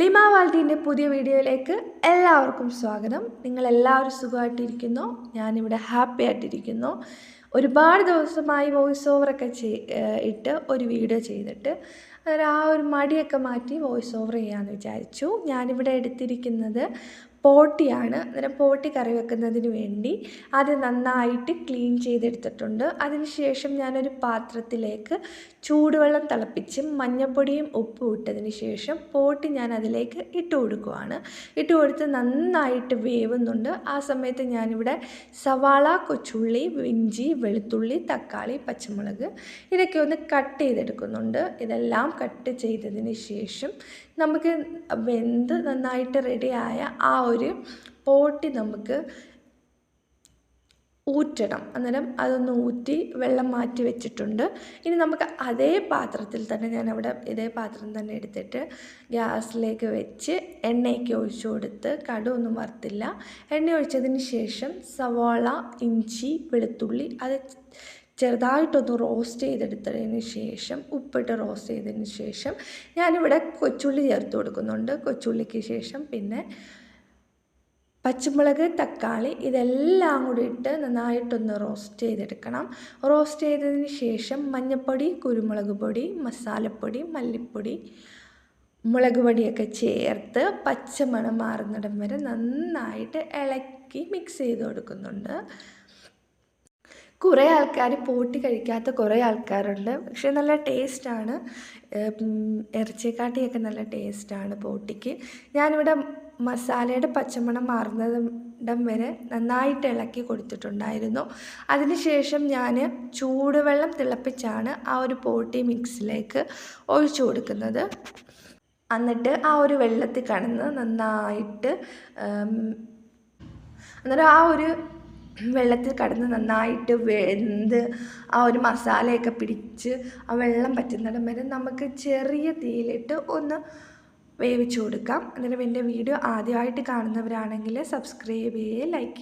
ലിമ വാൾട്ടീന്റെ പുതിയ വീഡിയോയിലേക്ക് എല്ലാവർക്കും സ്വാഗതം. നിങ്ങളെല്ലാവരും സുഖമായിട്ടിരിക്കുന്നു. ഞാനിവിടെ ഹാപ്പി ആയിട്ടിരിക്കുന്നു. ഒരുപാട് ദിവസമായി വോയിസ് ഓവറൊക്കെ ഇട്ട് ഒരു വീഡിയോ ചെയ്തിട്ട് അന്നേരം ആ ഒരു മടിയൊക്കെ മാറ്റി വോയിസ് ഓവർ ചെയ്യാമെന്ന് വിചാരിച്ചു. ഞാനിവിടെ എടുത്തിരിക്കുന്നത് പോട്ടിയാണ്. അന്നേരം പോട്ടി കറി വെക്കുന്നതിന് വേണ്ടി അത് നന്നായിട്ട് ക്ലീൻ ചെയ്തെടുത്തിട്ടുണ്ട്. അതിനുശേഷം ഞാനൊരു പാത്രത്തിലേക്ക് ചൂടുവെള്ളം തിളപ്പിച്ച് മഞ്ഞൾപ്പൊടിയും ഉപ്പും ഇട്ടതിന് ശേഷം പോട്ടി ഞാൻ അതിലേക്ക് ഇട്ട് കൊടുക്കുവാണ്. ഇട്ട് കൊടുത്ത് നന്നായിട്ട് വേവുന്നുണ്ട്. ആ സമയത്ത് ഞാനിവിടെ സവാള കൊച്ചുള്ളി ഇഞ്ചി വെളുത്തുള്ളി തക്കാളി പച്ചമുളക് ഇതൊക്കെ ഒന്ന് കട്ട് ചെയ്തെടുക്കുന്നുണ്ട്. ഇതെല്ലാം കട്ട് ചെയ്തതിന് ശേഷം നമുക്ക് വെന്ത് നന്നായിട്ട് റെഡിയായ ആ പോട്ടി നമുക്ക് ഊറ്റണം. അന്നേരം അതൊന്ന് ഊറ്റി വെള്ളം മാറ്റി വെച്ചിട്ടുണ്ട്. ഇനി നമുക്ക് അതേ പാത്രത്തിൽ തന്നെ ഞാൻ അവിടെ ഇതേ പാത്രം തന്നെ എടുത്തിട്ട് ഗ്യാസിലേക്ക് വെച്ച് എണ്ണയൊക്കെ ഒഴിച്ചു കൊടുത്ത് കടുവൊന്നും വറുത്തില്ല. എണ്ണ ഒഴിച്ചതിന് ശേഷം സവാള ഇഞ്ചി വെളുത്തുള്ളി അത് ചെറുതായിട്ടൊന്ന് റോസ്റ്റ് ചെയ്തെടുത്തതിന് ശേഷം ഉപ്പിട്ട് റോസ്റ്റ് ചെയ്തതിന് ശേഷം ഞാനിവിടെ കൊച്ചുള്ളി ചേർത്ത് കൊടുക്കുന്നുണ്ട്. കൊച്ചുള്ളിക്ക് ശേഷം പിന്നെ പച്ചമുളക് തക്കാളി ഇതെല്ലാം കൂടി ഇട്ട് നന്നായിട്ടൊന്ന് റോസ്റ്റ് ചെയ്തെടുക്കണം. റോസ്റ്റ് ചെയ്തതിന് ശേഷം മഞ്ഞൾപ്പൊടി കുരുമുളക് പൊടി മസാലപ്പൊടി മല്ലിപ്പൊടി മുളക് പൊടിയൊക്കെ ചേർത്ത് പച്ചമണം മാറുന്നിടം വരെ നന്നായിട്ട് ഇളക്കി മിക്സ് ചെയ്ത് കൊടുക്കുന്നുണ്ട്. കുറേ ആൾക്കാർ പോട്ടി കഴിക്കാത്ത കുറേ ആൾക്കാരുണ്ട്. പക്ഷേ നല്ല ടേസ്റ്റാണ്. ഇറച്ചിക്കാട്ടിയൊക്കെ നല്ല ടേസ്റ്റാണ് പോട്ടിക്ക്. ഞാനിവിടെ മസാലയുടെ പച്ചമണം മാറുന്നിടം വരെ നന്നായിട്ട് ഇളക്കി കൊടുത്തിട്ടുണ്ടായിരുന്നു. അതിനുശേഷം ഞാൻ ചൂടുവെള്ളം തിളപ്പിച്ചാണ് ആ ഒരു പോട്ടി മിക്സിലേക്ക് ഒഴിച്ചു കൊടുക്കുന്നത്. എന്നിട്ട് ആ ഒരു വെള്ളത്തിൽ കടന്ന് നന്നായിട്ട് അന്നേരം ആ ഒരു വെള്ളത്തിൽ കടന്ന് നന്നായിട്ട് വെന്ത് ആ ഒരു മസാലയൊക്കെ പിടിച്ച് ആ വെള്ളം പറ്റുന്നിടം വരെ നമുക്ക് ചെറിയ തീയിലിട്ട് ഒന്ന് വേവിച്ചു കൊടുക്കാം. അന്നേരം എന്റെ വീഡിയോ ആദ്യമായിട്ട് കാണുന്നവരാണെങ്കിൽ സബ്സ്ക്രൈബ് ചെയ്യുക ലൈക്ക്